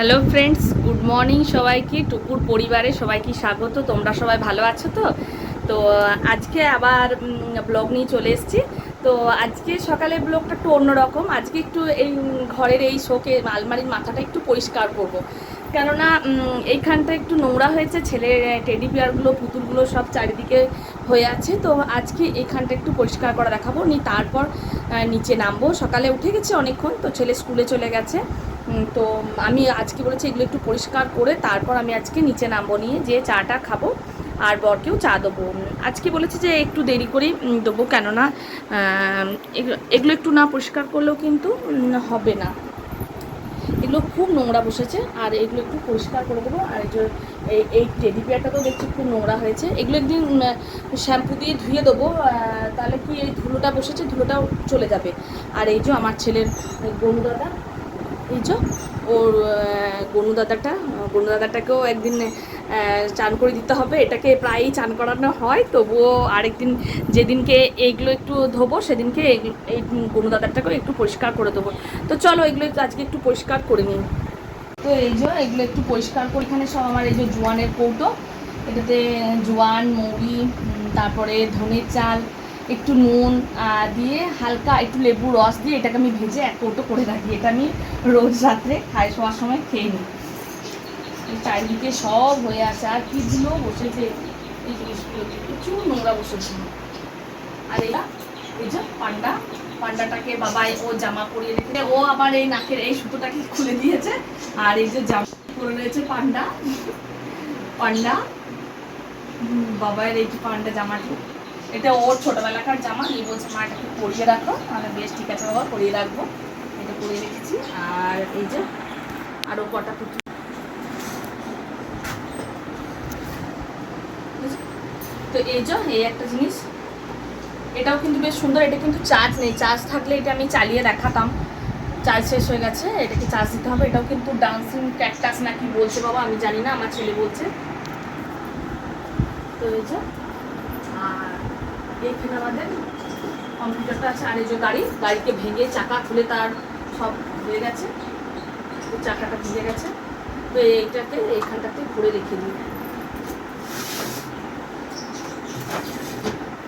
Hello friends good morning সবাইকে, টুকুর পরিবারে সবাইকে স্বাগত। তোমরা সবাই ভালো আছো তো? তো আজকে আবার ব্লগ নিয়ে চলে এসেছি। তো, আজকে সকালে ব্লগটা একটু অন্যরকম। আজকে একটু এই ঘরের এই শোকে আলমারির মাথাটা একটু পরিষ্কার করব। কেননা এইখানটা একটু নোংরা হয়েছে। ছেলের টেডি বিয়ারগুলো পুতুলগুলো সব চারিদিকে হয়ে আছে। তো, আজকে এইখানটা একটু পরিষ্কার করা দেখাবো। নি তারপর নিচে নামবো। সকালে উঠে গেছে অনেকক্ষণ। তো, ছেলে স্কুলে চলে গেছে। তো আমি আজকে বলেছি এগুলো একটু পরিষ্কার করে তারপর আমি আজকে নিচে নামবো নিয়ে যে চাটা খাব আর বরকেও চা দেবো। আজকে বলেছি যে একটু দেরি করেই দেবো কেননা এগুলো- একটু না পরিষ্কার করলেও কিন্তু হবে না। এগুলো খুব নোংরা বসেছে আর এগুলো একটু পরিষ্কার করে দেবো। আর এই যে, এই টেডি বিয়ারটা তো দেখছি খুব নোংরা হয়েছে। এগুলো একদিন শ্যাম্পু দিয়ে ধুয়ে দেবো তাহলে কি এই ধুলোটা বসেছে, ধুলোটাও চলে যাবে। আর এই যে আমার ছেলের গরু দাদা এই যে ওর আহ, গনু দাদাটা গনু দাদাটাকেও একদিন চান করে দিতে হবে। এটাকে প্রায়ই চান করানো হয়। তবুও আরেকদিন যেদিনকে এইগুলো একটু ধোবো সেদিনকে এই গনু দাদাটাকেও একটু পরিষ্কার করে দেবো। তো চলো এগুলো আজকে একটু পরিষ্কার করে নিই। তো এই যে এগুলো একটু পরিষ্কার করে এখানে সব আমার এই যে জোয়ানের কৌটো। এটাতে জোয়ান মৌরি তারপরে ধনের চাল একটু নুন দিয়ে হালকা একটু লেবু রস দিয়ে এটাকে আমি ভেজে এক কৌটো করে রাখি। এটা আমি রোজ রাত্রে খাই, শোয়ার সময় খেয়ে নিই। চারিদিকে সব হয়ে আছে, আর কিগুলো বসেছে এই জিনিসগুলো প্রচুর নোংরা বসেছে। আর এটা এই যে পান্ডা, পান্ডাটাকে বাবাই ও জামা পরিয়ে রেখে ও আবার এই নাকের এই সুতোটাকে খুলে দিয়েছে। আর এই যে জামা পরে রয়েছে পান্ডা। পান্ডা। বাবাইয়ের এই যে পান্ডা জামাটি। এটা ওর ছোটবেলাকার জামা। নিয়ে বলছে, মা এটাকে পরিয়ে রাখো মানে বেশ ঠিক আছে বাবা, পরিয়ে রাখব। এটা পরিয়ে রেখেছি। আর এই যে আরও কটা পুতুল তো এই যে, এই একটা জিনিস। এটাও কিন্তু বেশ সুন্দর, এটা কিন্তু চার্জ নেই। চার্জ থাকলে এটা আমি চালিয়ে দেখাতাম। চার্জ শেষ হয়ে গেছে, এটাকে চার্জ দিতে হবে। এটাও কিন্তু ডান্সিং ক্যাকটাস নাকি বলছে বাবা, আমি জানি না, আমার ছেলে বলছে। তো এই যে, আর এইখানে আমাদের কম্পিউটারটা আছে, আর এই যে গাড়ি, গাড়িকে ভেঙে চাকা খুলে তার সব হয়ে গেছে। চাকাটা ভেঙে গেছে। তো এইটাকে এইখানটাতে ভরে রেখে দিই।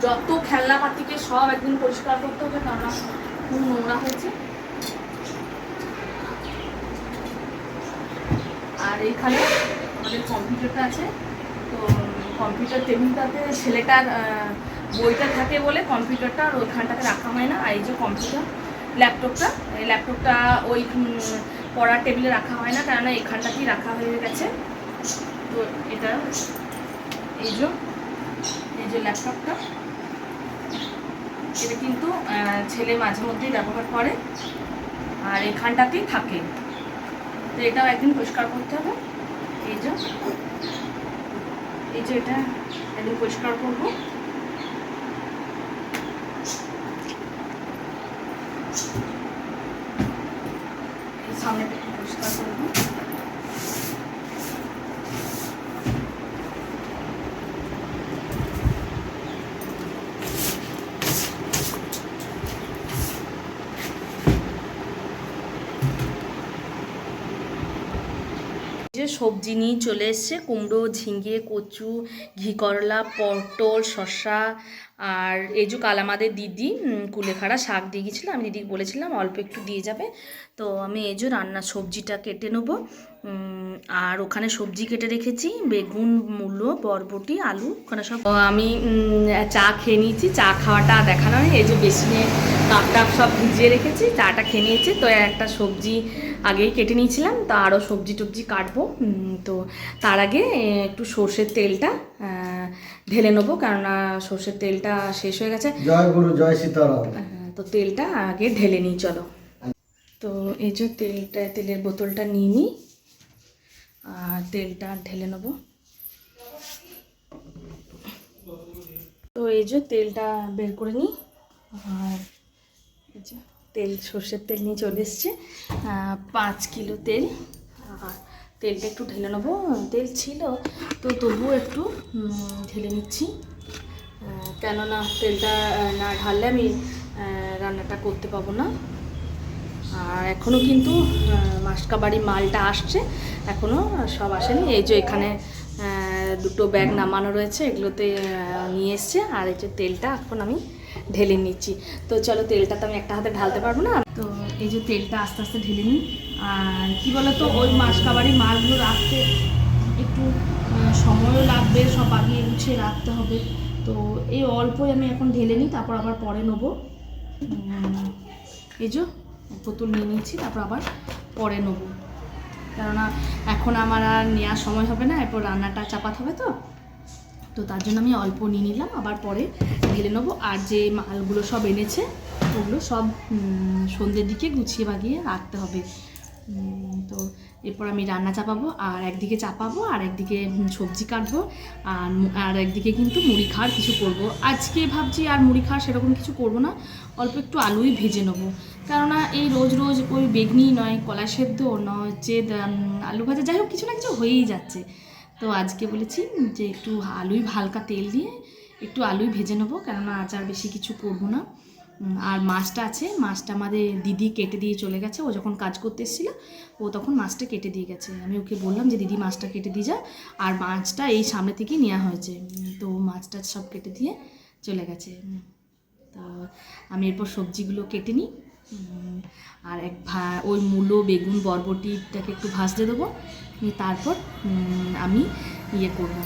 যত খেলনা পাতিকে সব একদিন পরিষ্কার করতে হবে, কেননা খুব নোংরা হয়েছে। আর এইখানে আমাদের কম্পিউটারটা আছে। তো কম্পিউটার টেবিলটাতে ছেলেটার বইটা থাকে বলে কম্পিউটারটা আর ওইখানটাতে রাখা হয় না, আর এই যে কম্পিউটার, ল্যাপটপটা, এই ল্যাপটপটা ওই পড়ার টেবিলে রাখা হয় না, কেননা এখানটাতেই রাখা হয়ে গেছে। তো এটা, এই যে এই যে ল্যাপটপটা, এটা কিন্তু ছেলে মাঝে মধ্যেই ব্যবহার করে, আর এখানটাতেই থাকে। তো এটাও একদিন পরিষ্কার করতে হবে। এই যে এই যে এটা একদিন পরিষ্কার করব এই সামনেটা একটু পরিষ্কার করব যে সবজি নিয়ে চলে এসছে, কুমড়ো, ঝিঙে, কচু, ঘি, করলা, পটল, শসা আর এই যে কাল আমাদের দিদি কুলেখাড়া শাক দিয়ে গেছিল আমি দিদিকে বলেছিলাম অল্প একটু দিয়ে যাবে। তো আমি এই যে রান্নার সবজিটা কেটে নেব। আর ওখানে সবজি কেটে রেখেছি, বেগুন, মূলো, বরবটি, আলু, ওখানে সব। আমি চা খেয়ে নিয়েছি, চা খাওয়াটা দেখানো এই যে বেসিনে কাপ টাপ সব ভিজিয়ে রেখেছি, চাটা খেয়ে নিয়েছি। তো একটা সবজি আগেই কেটে নিয়েছিলাম তা আরও সবজি টবজি কাটবো। তো তার আগে একটু সর্ষের তেলটা ঢেলে নেব কেননা সর্ষের তেলটা শেষ হয়ে গেছে। জয় গুরু জয় সীতারাম। তো তেলটা আগে ঢেলে নিই চলো। তো এই যে তেলটা তেলের বোতলটা নিয়ে নিই আর তেলটা ঢেলে নেব। তো এই যে তেলটা বের করে নিই আর এই যে তেল, সর্ষের তেল নিয়ে চলে এসছে। পাঁচ কিলো তেল। তেলটা একটু ঢেলে নেব। তেল ছিল, তো তবুও একটু ঢেলে নিচ্ছি। কেননা তেলটা না ঢাললে আমি রান্নাটা করতে পাবো না। আর এখনও কিন্তু মাসকাবাড়ি মালটা আসছে। এখনও সব আসেনি। এই যে এখানে দুটো ব্যাগ নামানো রয়েছে। এগুলোতে নিয়ে এসছে। আর এই যে তেলটা এখন আমি ঢেলে নিচ্ছি। তো চলো তেলটা তো আমি একটা হাতে ঢালতে পারব না? তো এই যে তেলটা আস্তে আস্তে ঢেলে নিই। আর কী বলতো, ওই মাসকাবাড়ি মালগুলো রাখতে একটু সময়ও লাগবে, সব আগে গুছিয়ে রাখতে হবে। তো এই অল্পই আমি এখন ঢেলে নিই, তারপর আবার পরে নেব। এই যে পুতুল নিয়ে নিচ্ছি তারপর আবার পরে নেব। কেননা এখন আমার আর নেওয়ার সময় হবে না, এরপর রান্নাটা চাপাতে হবে তো। তো তার জন্য আমি অল্প নিয়ে নিলাম, আবার পরে ঢেলে নেব। আর যে মালগুলো সব এনেছে, ওগুলো সব সন্ধ্যের দিকে গুছিয়ে বাগিয়ে রাখতে হবে। তো এরপর আমি রান্না চাপাবো, আর একদিকে চাপাবো, আর একদিকে সবজি কাটবো, আর আর একদিকে কিন্তু মুড়ি খাওয়ার কিছু করব। আজকে ভাবছি আর মুড়ি খাওয়ার সেরকম কিছু করব না, অল্প একটু আলুই ভেজে নেব। কেননা এই রোজ রোজ ওই বেগনি নয়, কলা সেদ্ধ নয়, হচ্ছে আলু ভাজা, যাই হোক, কিছু না কিছু হয়েই যাচ্ছে। তো আজকে বলেছি যে একটু আলুই হালকা তেল দিয়ে একটু আলুই ভেজে নেব, কেননা আজ আর বেশি কিছু করব না। আর মাছটা আছে, মাছটা আমাদের দিদি কেটে দিয়ে চলে গেছে, ও যখন কাজ করতে এসেছিল, ও তখন মাছটা কেটে দিয়ে গেছে। আমি ওকে বললাম যে, দিদি, মাছটা কেটে দিয়ে যা। আর মাছটা এই সামনে থেকেই নেওয়া হয়েছে। তো মাছটা সব কেটে দিয়ে চলে গেছে। তো আমি এরপর সবজিগুলো কেটে নিই। আর এক ওই মূলো, বেগুন, বরবটিটাকে একটু ভাজতে দেবো। তারপর আমি ইয়ে করব।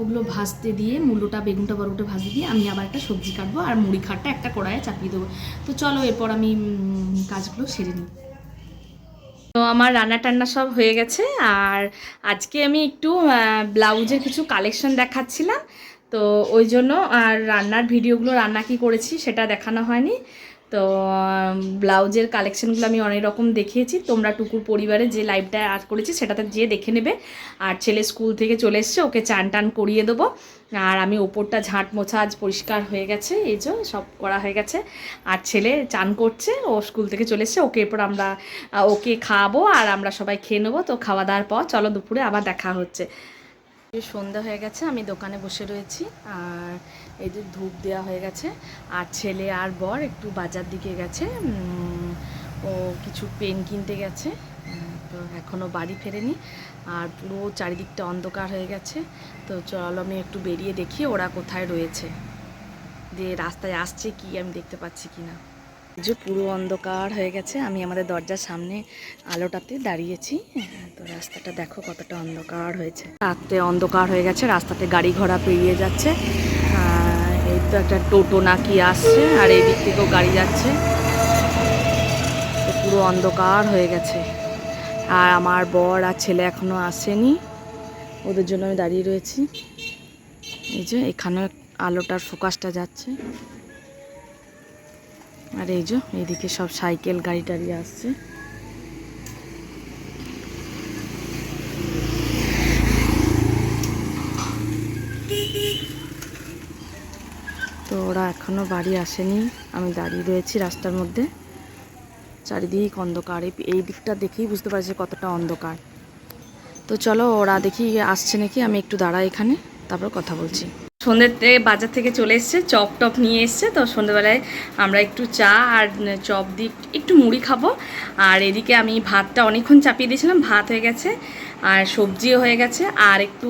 ওগুলো ভাজতে দিয়ে, মূলোটা, বেগুনটা বরবটা ভাজতে দিয়ে আমি আবার একটা সবজি কাটবো আর মুড়ি খাটটা একটা কড়াইয়ে চাপিয়ে দেবো। তো চলো এরপর আমি কাজগুলো সেরে নিই। তো আমার রান্না টান্না সব হয়ে গেছে। আর আজকে আমি একটু ব্লাউজের কিছু কালেকশন দেখাচ্ছিলাম। তো ওই জন্য আর রান্নার ভিডিওগুলো রান্না কি করেছি সেটা দেখানো হয়নি। তো ব্লাউজের কালেকশানগুলো আমি অনেক রকম দেখিয়েছি। তোমরা টুকুর পরিবারে যে লাইভটা আর্ট করেছি সেটাতে যেয়ে দেখে নেবে। আর ছেলে স্কুল থেকে চলে এসছে, ওকে চান টান করিয়ে দেবো। আর আমি ওপরটা ঝাঁট মোছা আজ পরিষ্কার হয়ে গেছে, এই যে সব করা হয়ে গেছে। আর ছেলে চান করছে, ও স্কুল থেকে চলে এসছে, ওকে এরপর আমরা ওকে খাওয়াবো আর আমরা সবাই খেয়ে নেব। তো খাওয়া দাওয়ার পর চলো দুপুরে আবার দেখা হচ্ছে। সন্ধ্যা হয়ে গেছে, আমি দোকানে বসে রয়েছি। আর এই যে ধূপ দেওয়া হয়ে গেছে, আর ছেলে আর বর একটু বাজার দিকে গেছে। ও কিছু পেন কিনতে গেছে। তো এখনও বাড়ি ফেরেনি। আর পুরো চারিদিকটা অন্ধকার হয়ে গেছে। তো চলো আমি একটু বেরিয়ে দেখি ওরা কোথায় রয়েছে। দিয়ে রাস্তায় আসছে কি আমি দেখতে পাচ্ছি কি না যে পুরো অন্ধকার হয়ে গেছে আমি আমাদের দরজার সামনে আলোটাতে দাঁড়িয়েছি। হ্যাঁ, তো রাস্তাটা দেখো কতটা অন্ধকার হয়েছে। রাত্রে অন্ধকার হয়ে গেছে রাস্তাতে গাড়ি ঘোড়া পেরিয়ে যাচ্ছে। এই তো একটা টোটো নাকি আসছে আর এই দিক থেকেও গাড়ি যাচ্ছে। পুরো অন্ধকার হয়ে গেছে। আর আমার বর আর ছেলে এখনও আসেনি ওদের জন্য আমি দাঁড়িয়ে রয়েছি। এই যে এখানে আলোটার ফোকাসটা যাচ্ছে। আর এই যে, এইদিকে সব সাইকেল গাড়ি টাড়ি আসছে। তো ওরা এখনও বাড়ি আসেনি। আমি দাঁড়িয়ে রয়েছি রাস্তার মধ্যে। চারিদিক অন্ধকার। এই- এই দিকটা দেখেই বুঝতে পারছি কতটা অন্ধকার। তো চলো ওরা দেখি আসছে নাকি, আমি একটু দাঁড়াই এখানে, তারপর কথা বলছি। সন্ধ্যেতে বাজার থেকে চলে এসছে, চপ টপ নিয়ে এসছে। তো সন্ধ্যেবেলায় আমরা একটু চা আর চপ দিয়ে একটু মুড়ি খাব। আর এদিকে আমি ভাতটা অনেকক্ষণ চাপিয়ে দিয়েছিলাম, ভাত হয়ে গেছে, আর সবজিও হয়ে গেছে। আর একটু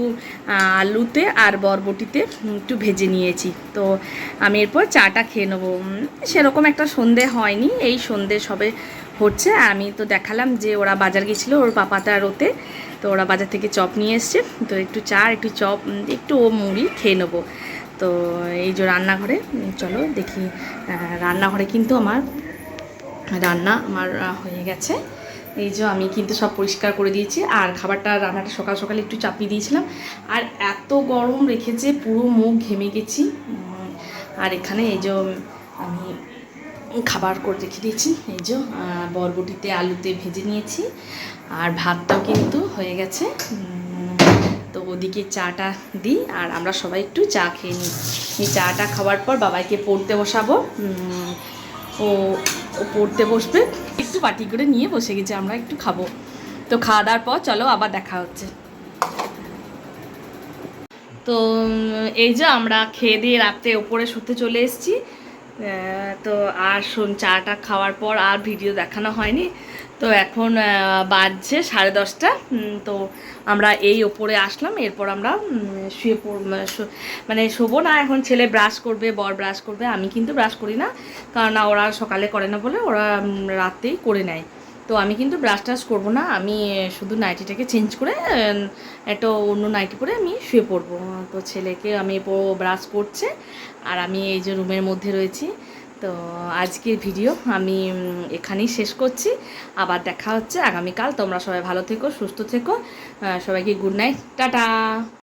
আলুতে আর বরবটিতে একটু ভেজে নিয়েছি। তো আমি এরপর চাটা খেয়ে নেব। সেরকম একটা সন্ধে হয়নি, এই সন্ধে সবে হচ্ছে। আমি তো দেখালাম যে ওরা বাজার গেছিল ওর পাপাতা আর ওতে। তো ওরা বাজার থেকে চপ নিয়ে এসছে। তো একটু চা একটু চপ একটু ও মুড়ি খেয়ে নেব। তো এই যে রান্নাঘরে চলো দেখি রান্নাঘরে কিন্তু আমার রান্না আমার হয়ে গেছে। এই যে আমি কিন্তু সব পরিষ্কার করে দিয়েছি। আর খাবারটা, রান্নাটা সকাল সকালে একটু চাপিয়ে দিয়েছিলাম। আর এত গরম রেখেছে, পুরো মুখ ঘেমে গেছি। আর এখানে এই যে, আমি খাবার করে রেখে দিয়েছি। এই যে বরবটিতে আলুতে ভেজে নিয়েছি। আর ভাতটাও কিন্তু হয়ে গেছে। তো ওদিকে চাটা দিই আর আমরা সবাই একটু চা খেয়ে নিই। এই চাটা খাওয়ার পর বাবাইকে পড়তে বসাবো। ও পড়তে বসবে। একটু পাটি করে নিয়ে বসে গেছি, আমরা একটু খাব। তো খাওয়া দাওয়ার পর চলো আবার দেখা হচ্ছে। তো এই যে আমরা খেয়ে দিয়ে রাত্রে ওপরে শুতে চলে এসেছি। তো আর শোন, চাটা খাওয়ার পর আর ভিডিও দেখানো হয়নি। তো এখন বাজছে সাড়ে দশটা। তো আমরা এই ওপরে আসলাম, এরপর আমরা শুয়ে মানে শোবো না। এখন ছেলে ব্রাশ করবে, বর ব্রাশ করবে, আমি কিন্তু ব্রাশ করি না। কারণ ওরা সকালে করে না বলে ওরা রাতেই করে নেয়। তো আমি কিন্তু ব্রাশ টাশ করব না, আমি শুধু নাইটিটাকে চেঞ্জ করে একটা অন্য নাইটি পরে আমি শুয়ে পড়ব। তো ছেলেকে আমি ব্রাশ করছে, আর আমি এই যে রুমের মধ্যে রয়েছি। তো আজকের ভিডিও আমি এখানেই শেষ করছি। আবার দেখা হচ্ছে আগামীকাল। তোমরা সবাই ভালো থেকো, সুস্থ থেকো। সবাইকে গুড নাইট টাটা!